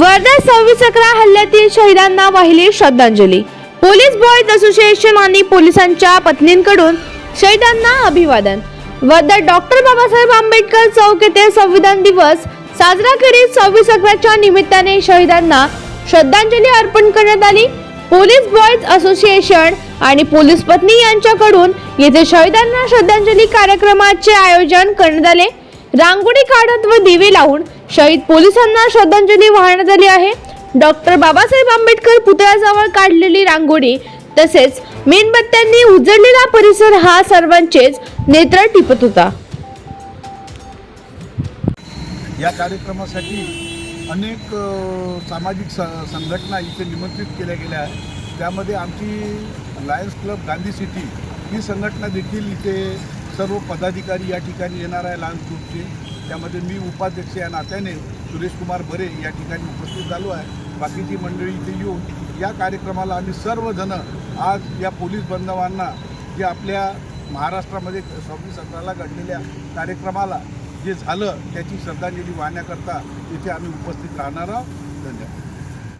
वर्धा सव्वीस अकरा हल्ल्यातील शहीदांना वाहिली श्रद्धांजली. पोलीस बॉयज असोसिएशन आणि पोलिसांच्या पत्नींकडून शहीदांना अभिवादन. वर्धा डॉक्टर बाबासाहेब आंबेडकर चौक येथे संविधान दिवस साजरा करीत सव्वीस अकराच्या निमित्ताने शहीदांना श्रद्धांजली अर्पण करण्यात आली. पोलीस बॉयज असोसिएशन आणि पोलीस पत्नी यांच्याकडून येथे शहीदांना श्रद्धांजली कार्यक्रमाचे आयोजन करण्यात आले. रांगोळी काढत व दिवे लावून शहीद पोलिसांना श्रद्धांजली वाहण्यात आली आहे. डॉक्टर बाबासाहेब आंबेडकर पुतळ्याजवळ काढलेली रांगोळी तसेच मेणबत्त्यांनी उजळलेला परिसर हा सर्वांचेच नेत्र टिपत होता. या कार्यक्रमासाठी अनेक सामाजिक संघटना इथे निमंत्रित केल्या गेल्या आहेत. त्यामध्ये आमची लायन्स क्लब गांधी सिटी ही संघटना देखील इथे सर्व पदाधिकारी या ठिकाणी येणार आहे लायन्स ग्रुपचे. त्यामध्ये मी उपाध्यक्ष या नात्याने सुरेश कुमार बरे या ठिकाणी उपस्थित झालो आहे. बाकीची मंडळी इथे येऊन या कार्यक्रमाला आम्ही सर्वजण आज या पोलीस बांधवांना जे आपल्या महाराष्ट्रामध्ये सव्वीस सत्राला घडलेल्या कार्यक्रमाला जे झालं त्याची श्रद्धांजली वाहण्याकरता इथे आम्ही उपस्थित राहणार आहोत. धन्यवाद.